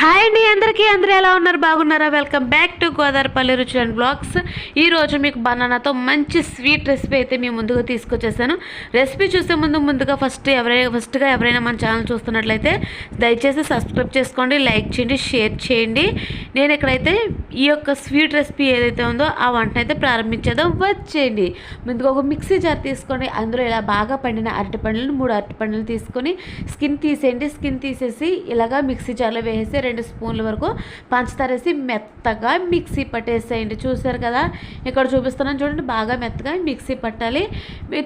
Hi అండి అందరికీ అందరూ ఎలా ఉన్నారు? బాగున్నారా? వెల్కమ్ బ్యాక్ టు గోదావరిపల్లి రుచి అండ్ బ్లాగ్స్. ఈ రోజు మీకు బనానాతో మంచి స్వీట్ రెసిపీ అయితే మీ ముందుగా తీసుకొచ్చేసాను. రెసిపీ చూసే ముందు ముందుగా ఫస్ట్ ఎవరైనా ఫస్ట్గా ఎవరైనా మన ఛానల్ చూస్తున్నట్లయితే దయచేసి సబ్స్క్రైబ్ చేసుకోండి లైక్ చేయండి షేర్ చేయండి. నేను ఇక్కడైతే ఈ యొక్క స్వీట్ రెసిపీ ఏదైతే ఉందో ఆ వంటను అయితే వచ్చేయండి. ముందుగా ఒక మిక్సీ జార్ తీసుకోండి అందులో ఇలా బాగా పండిన అరటి పండ్లను మూడు అరటిపండ్లు తీసుకొని స్కిన్ తీసేయండి. స్కిన్ తీసేసి ఇలాగా మిక్సీ జార్లో వేసేసి రెండు స్పూన్ల వరకు పంచదార వేసి మెత్తగా మిక్సీ పట్టేసేయండి. చూసారు కదా? ఇక్కడ చూపిస్తున్నాను చూడండి బాగా మెత్తగా మిక్సీ పట్టాలి.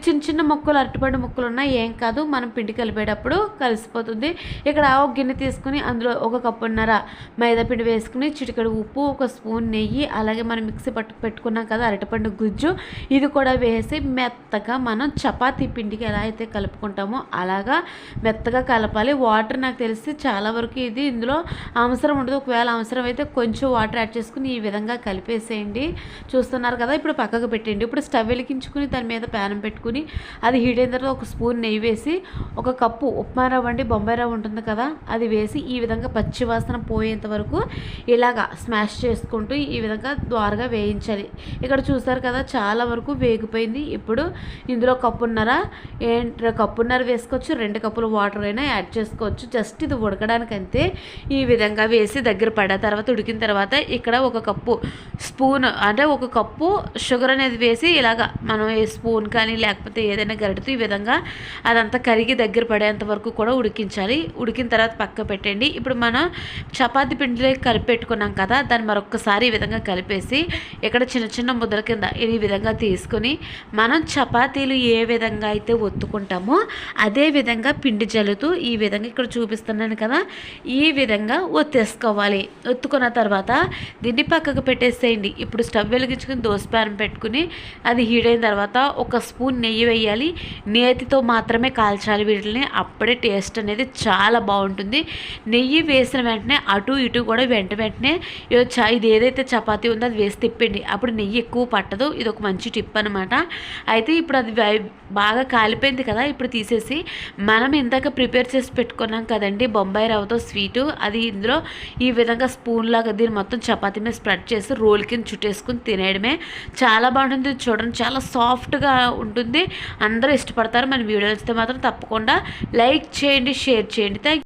చిన్న చిన్న ముక్కలు అరటిపండు ముక్కలు ఉన్నాయి ఏం కాదు మనం పిండి కలిపేటప్పుడు కలిసిపోతుంది. ఇక్కడ ఒక గిన్నె తీసుకుని అందులో ఒక కప్పున్నర మైదా పిండి వేసుకుని చిటికడు ఉప్పు ఒక స్పూన్ నెయ్యి అలాగే మనం మిక్సీ పట్టు పెట్టుకున్నాం కదా అరటిపండు గుజ్జు ఇది కూడా వేసి మెత్తగా మనం చపాతీ పిండికి ఎలా అయితే కలుపుకుంటామో అలాగా మెత్తగా కలపాలి. వాటర్ నాకు తెలిసి చాలా వరకు ఇది ఇందులో అవసరం ఉండదు. ఒకవేళ అవసరం అయితే కొంచెం వాటర్ యాడ్ చేసుకుని ఈ విధంగా కలిపేసేయండి. చూస్తున్నారు కదా ఇప్పుడు పక్కకు పెట్టండి ఇప్పుడు స్టవ్ వెలిగించుకుని దాని మీద ప్యానం పెట్టుకుని అది హీట్ అయిన తర్వాత ఒక స్పూన్ నెయ్యి వేసి ఒక కప్పు ఉప్మా రవ్వ అండి బొంబాయి రవ్వ ఉంటుంది కదా అది వేసి ఈ విధంగా పచ్చి వాసన పోయేంత వరకు ఇలాగా స్మాష్ చేసుకుంటూ ఈ విధంగా ద్వారగా వేయించాలి. ఇక్కడ చూసారు కదా చాలా వరకు వేగిపోయింది. ఇప్పుడు ఇందులో కప్పున్నర ఏంటి కప్పున్నర వేసుకోవచ్చు రెండు కప్పులు వాటర్ అయినా యాడ్ చేసుకోవచ్చు. జస్ట్ ఇది ఉడకడానికి అంతే ఈ విధంగా వేసి దగ్గర పడ్డ తర్వాత ఉడికిన తర్వాత ఇక్కడ ఒక కప్పు స్పూన్ అంటే ఒక కప్పు షుగర్ అనేది వేసి ఇలాగ మనం ఏ స్పూన్ కానీ లేకపోతే ఏదైనా గరిటతో ఈ విధంగా అదంతా కరిగి దగ్గర పడేంత వరకు కూడా ఉడికించాలి. ఉడికిన తర్వాత పక్క పెట్టండి. ఇప్పుడు మనం చపాతి పిండిలో కలిపి పెట్టుకున్నాం కదా దాన్ని మరొకసారి ఈ విధంగా కలిపేసి ఇక్కడ చిన్న చిన్న ముద్దల కింద ఈ విధంగా తీసుకుని మనం చపాతీలు ఏ విధంగా అయితే ఒత్తుకుంటామో అదే విధంగా పిండి జల్లుతూ ఈ విధంగా ఇక్కడ చూపిస్తున్నాను కదా ఈ విధంగా ఒత్తేసుకోవాలి. ఒత్తుకున్న తర్వాత దీన్ని పక్కకు పెట్టేసేయండి. ఇప్పుడు స్టవ్ వెలిగించుకుని దోశ ప్యాన్ పెట్టుకుని అది హీట్ అయిన తర్వాత ఒక స్పూన్ నెయ్యి వేయాలి. నేతితో మాత్రమే కాల్చాలి వీటిని. అప్పుడే టేస్ట్ అనేది చాలా బాగుంటుంది. నెయ్యి వేసిన వెంటనే అటు ఇటు కూడా వెంట వెంటనే చ- ఇది ఏదైతే చపాతీ ఉందో అది వేసి తిప్పండి. అప్పుడు నెయ్యి ఎక్కువ పట్టదు. ఇది ఒక మంచి టిప్ అనమాట అయితే ఇప్పుడు అది వై- బాగా కాలిపోయింది కదా ఇప్పుడు తీసేసి మనం ఇందాక ప్రిపేర్ చేసి పెట్టుకున్నాం కదండి బొంబాయి రవ్వతో స్వీటు అది ఇందులో ఈ విధంగా స్పూన్ లాగా దీన్ని మొత్తం చపాతీ మీద స్ప్రెడ్ చేసి రోల్ కింద చుట్టేసుకుని తినేయడమే. చాలా బాగుంటుంది చూడండి. చాలా సాఫ్ట్గా ఉంటుంది. అందరూ ఇష్టపడతారు. మన వీడియో నచ్చితే మాత్రం తప్పకుండా లైక్ చేయండి షేర్ చేయండి. థ్యాంక్